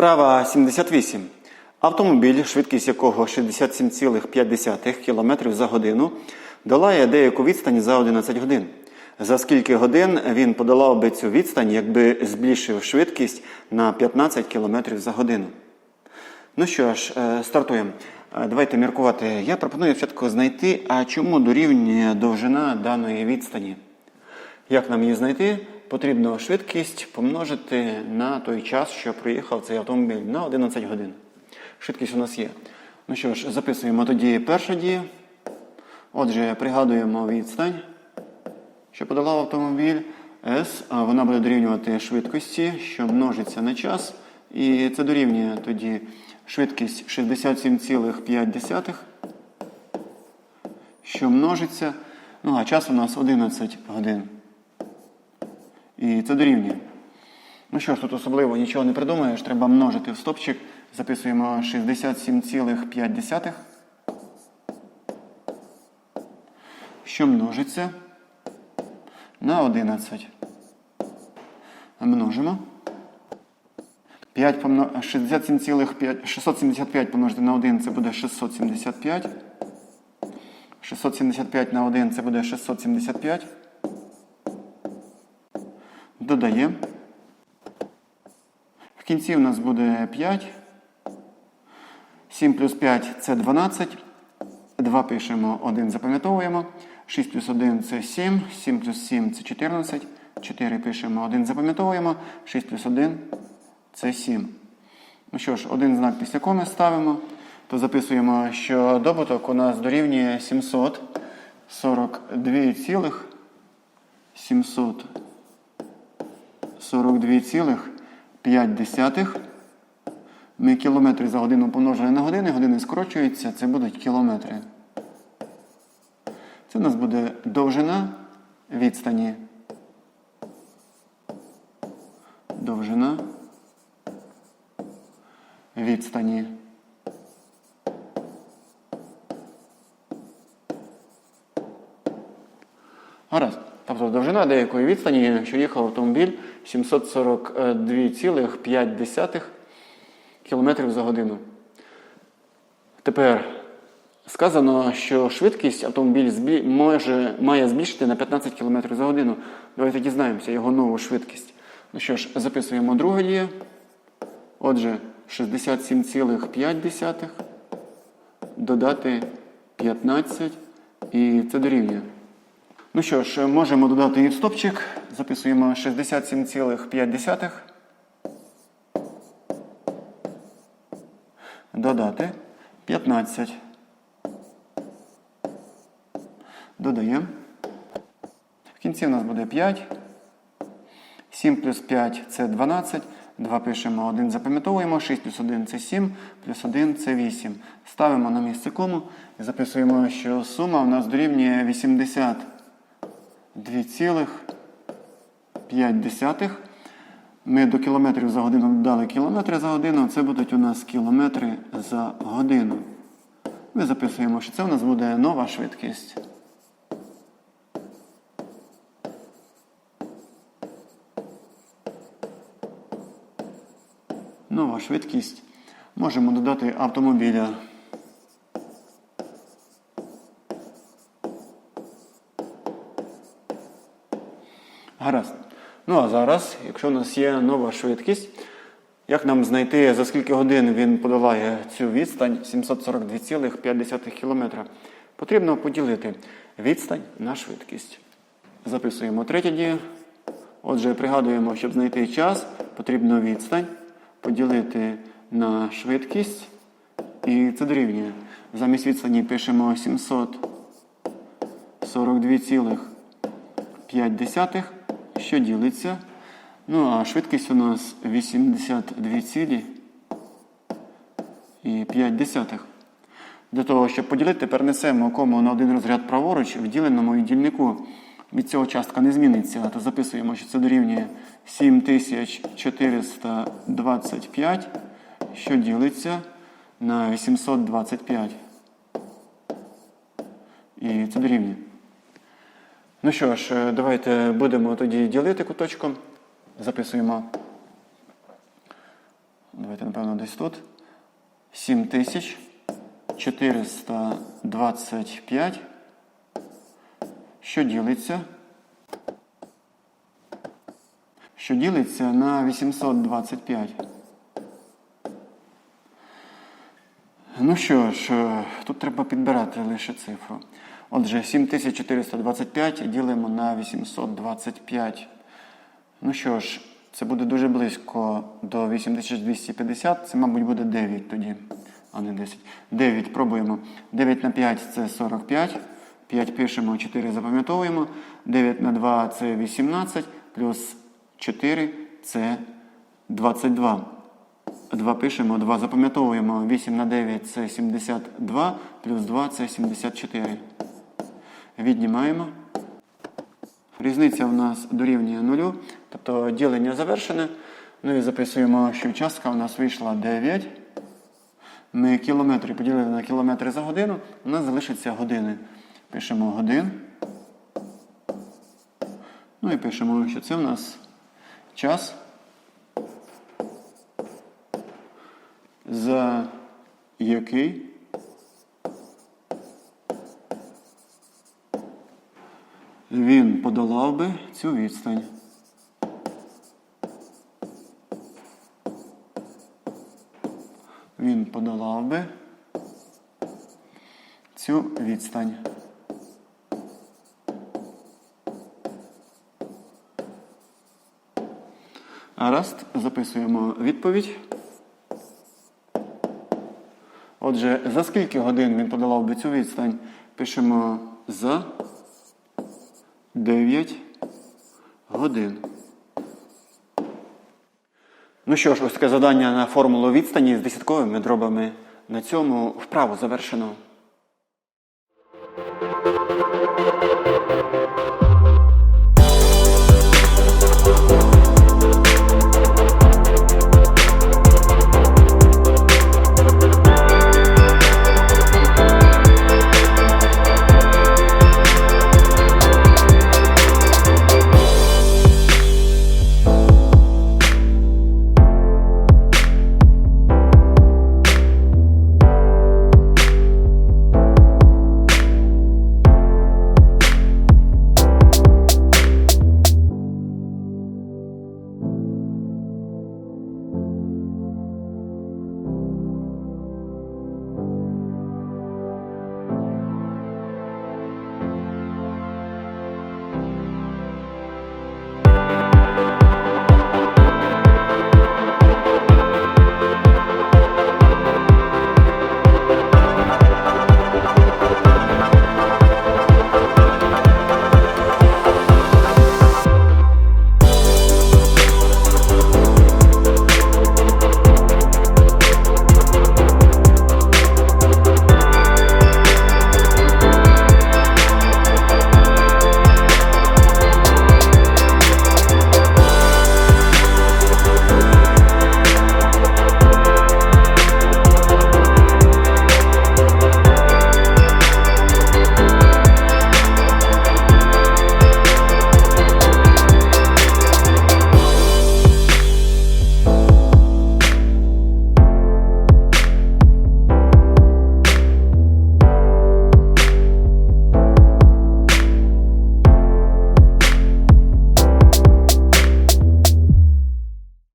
Вправа 78. Автомобіль, швидкість якого 67,5 км за годину, долає деяку відстань за 11 годин. За скільки годин він подолав би цю відстань, якби збільшив швидкість на 15 км за годину? Ну що ж, е, стартуємо. Е, Давайте міркувати. Я пропоную спочатку знайти, а чому дорівнює довжина даної відстані. Як нам її знайти? Потрібно швидкість помножити на той час, що проїхав цей автомобіль на 11 годин. Швидкість у нас є. Ну що ж, записуємо тоді перша дія. Отже, пригадуємо відстань, що подолав автомобіль S, вона буде дорівнювати швидкості, що множиться на час. І це дорівнює тоді швидкість 67,5, що множиться. Ну, а час у нас 11 годин. І це дорівнює. Ну що ж, тут особливо нічого не придумаєш, треба множити в стопчик. Записуємо 67,5, що множиться на 11. Множимо. 5 помно... 67,5... 675 помножити на 1 це буде 675. 675 на 1 це буде 675. Додаємо. В кінці у нас буде 5. 7 плюс 5 це 12. 2 пишемо, 1 запам'ятовуємо. 6 плюс 1 це 7. 7 плюс 7 це 14. 4 пишемо, 1 запам'ятовуємо. 6 плюс 1 це 7. Ну що ж, один знак після коми ставимо. То записуємо, що добуток у нас дорівнює 742 цілих 700 42,5. Ми кілометри за годину помножили на години, години скорочуються, це будуть кілометри. Це у нас буде довжина відстані. Довжина відстані. Гаразд. Тобто довжина деякої відстані, що їхав автомобіль 742,5 км за годину. Тепер сказано, що швидкість автомобіль збі... може, має збільшити на 15 км за годину. Давайте дізнаємося його нову швидкість. Ну що ж, записуємо друге діє. Отже, 67,5 додати 15 і це дорівнює. Ну що ж, можемо додати і стопчик. Записуємо 67,5. Додати 15. Додаємо. В кінці у нас буде 5. 7 плюс 5 це 12. 2 пишемо, 1 запам'ятовуємо, 6 плюс 1 це 7, плюс 1 це 8. Ставимо на місце кому і записуємо, що сума у нас дорівнює 80. 2,5. Ми до кілометрів за годину додали кілометри за годину. Це будуть у нас кілометри за годину. Ми записуємо, що це у нас буде нова швидкість. Нова швидкість. Можемо додати автомобіля. Гаразд. Ну а зараз, якщо у нас є нова швидкість, як нам знайти, за скільки годин він подолає цю відстань 742,5 км? Потрібно поділити відстань на швидкість. Записуємо третє дію. Отже, пригадуємо, щоб знайти час, потрібно відстань поділити на швидкість. І це дорівнює. Замість відстані пишемо 742,5 що ділиться. Ну, а швидкість у нас 82,5. Для того, щоб поділити, перенесемо кому на один розряд праворуч в діленому і дільнику. Від цього частка не зміниться, то записуємо, що це дорівнює 7425, що ділиться на 825. І це дорівнює. Ну що ж, е, давайте будемо тоді ділити куточком. Записуємо давайте, напевно, десь тут. 7425, що ділиться. Що ділиться на 825. Ну що ж, е, тут треба підбирати лише цифру. Отже, 7425 ділимо на 825. Ну що ж, це буде дуже близько до 8250. Це, мабуть, буде 9 тоді, а не 10. 9 пробуємо. 9 на 5 це 45. 5 пишемо, 4 запам'ятовуємо. 9 на 2 це 18, плюс 4 це 22. 2 пишемо, 2 запам'ятовуємо. 8 на 9 це 72, плюс 2 це 74. Віднімаємо. Різниця у нас дорівнює нулю, тобто ділення завершене. Ну і записуємо, що частка у нас вийшла 9. Ми кілометри поділили на кілометри за годину, у нас залишиться години. Пишемо годин. Ну і пишемо, що це у нас час. За який він подолав би цю відстань. Він подолав би цю відстань. Гаразд, записуємо відповідь. Отже, за скільки годин він подолав би цю відстань? Пишемо за 9 годин. Ну що ж, ось таке задання на формулу відстані з десятковими дробами. На цьому вправу завершено.